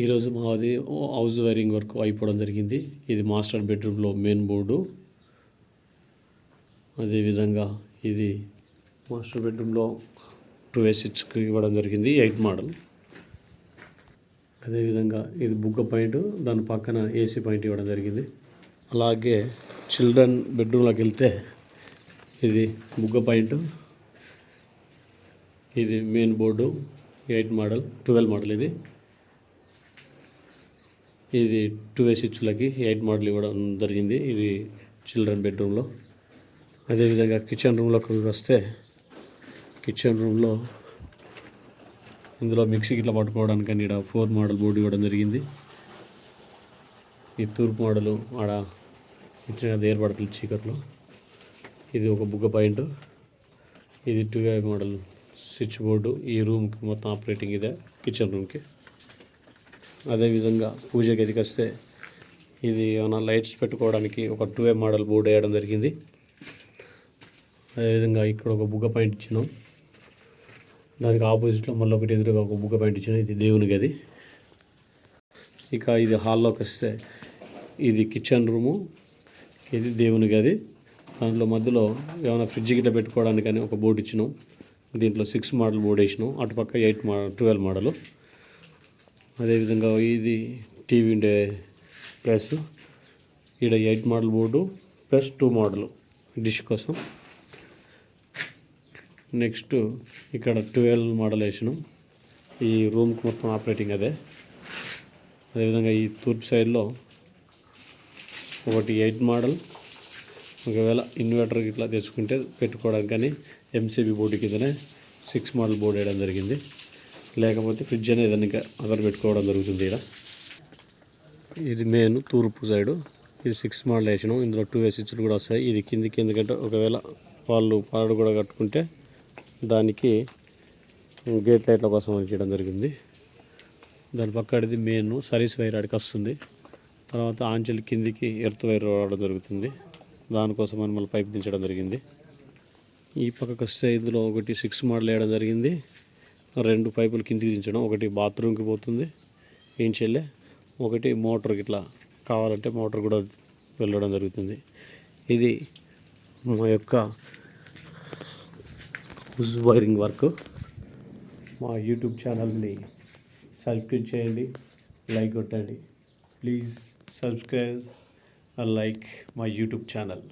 ఈరోజు మాది house wiring work అయిపోవడం జరిగింది. ఇది మాస్టర్ బెడ్రూమ్లో మెయిన్ బోర్డు. అదేవిధంగా ఇది మాస్టర్ బెడ్రూమ్లో టూ ఏ స్విచ్కి ఇవ్వడం జరిగింది ఎయిట్ మోడల్. అదేవిధంగా ఇది బుగ్గ పాయింట్ దాని పక్కన ఏసీ పాయింట్ ఇవ్వడం జరిగింది. అలాగే చిల్డ్రన్ బెడ్రూమ్లోకి వెళ్తే ఇది బుగ్గ పాయింట్ ఇది main board eight model twelve model ఇది. ఇది టూ వే స్విచ్లకి ఎయిట్ మోడల్ ఇవ్వడం జరిగింది. ఇది చిల్డ్రన్ బెడ్రూమ్లో అదేవిధంగా కిచెన్ రూమ్లోకి వస్తే కిచెన్ రూమ్లో ఇందులో మిక్సీ ఇట్లా పట్టుకోవడానికి ఇక్కడ ఫోర్ మోడల్ బోర్డు ఇవ్వడం జరిగింది. ఈ తూర్పు మోడలు ఆడ ఇచ్చిన ఏర్పడతలు చీకట్లో. ఇది ఒక బుగ్గ పాయింట్. ఇది two way model switch board ఈ రూమ్కి మొత్తం ఆపరేటింగ్ ఇదే కిచెన్ రూమ్కి అదేవిధంగా పూజ గదికి వస్తే ఇది ఏమైనా లైట్స్ పెట్టుకోవడానికి ఒక టూ ఏ మోడల్ బోర్డు వేయడం జరిగింది. అదేవిధంగా ఇక్కడ ఒక బుగ్గ పాయింట్ ఇచ్చినాం. దానికి ఆపోజిట్లో మళ్ళీ ఒకటి ఎదురుగా ఒక బుగ్గ పాయింట్ ఇచ్చినాం. ఇది దేవుని గది. ఇక ఇది హాల్లోకి వస్తే ఇది కిచెన్ రూము. ఇది దేవుని గది. దాంట్లో మధ్యలో ఏమైనా ఫ్రిడ్జ్ గిట్ట పెట్టుకోవడానికని ఒక బోర్డు ఇచ్చినాం. దీంట్లో సిక్స్ మోడల్ బోర్డు వేసినాం. అటుపక్క ఎయిట్ మో ట్వెల్వ్ మోడలు. అదేవిధంగా ఇది టీవీ ఉండే ప్లస్ ఇక్కడ eight model board plus two model dish కోసం. నెక్స్ట్ ఇక్కడ ట్వెల్వ్ మోడల్ వేసినాం. ఈ రూమ్కి మొత్తం ఆపరేటింగ్ అదే. అదేవిధంగా ఈ తూర్పు సైడ్లో ఒకటి ఎయిట్ మోడల్. ఒకవేళ ఇన్వర్టర్ ఇట్లా తెచ్చుకుంటే పెట్టుకోవడానికి కానీ ఎంసీబీ బోర్డు కిందనే సిక్స్ మోడల్ బోర్డు వేయడం జరిగింది. లేకపోతే ఫ్రిడ్జ్ అనేది ఏదైనా ఇంకా అదర్ పెట్టుకోవడం జరుగుతుంది ఇక్కడ ఇది మెయిన్ తూర్పు సైడు ఇది సిక్స్ మోడల్ వేసినాం. ఇందులో టూ ఏ స్విచ్లు కూడా వస్తాయి. ఇది కిందికి ఎందుకంటే ఒకవేళ వాళ్ళు పాడు కూడా కట్టుకుంటే దానికి గేట్ లైట్ల కోసం అని చేయడం జరిగింది. దాని పక్కడిది మెయిన్ సర్వీస్ వైర్ అడికి వస్తుంది. తర్వాత ఆంచెల్ కిందికి ఎర్త్ వైర్ వాడడం జరుగుతుంది. దానికోసం అని మళ్ళీ పైప్ దించడం జరిగింది. ఈ పక్కకు వస్తే ఇందులో ఒకటి సిక్స్ మోడల్ వేయడం జరిగింది. రెండు పైపులు కిందికి దించడం. ఒకటి బాత్రూమ్కి పోతుంది ఇంచెల్లే ఒకటి మోటార్కి ఇట్లా కావాలంటే మోటార్ కూడా వెళ్ళడం జరుగుతుంది. ఇది మా యొక్క హౌస్ వైరింగ్ వర్క్. మా యూట్యూబ్ ఛానల్ని సబ్స్క్రైబ్ చేయండి లైక్ కొట్టండి. Please subscribe like my YouTube channel.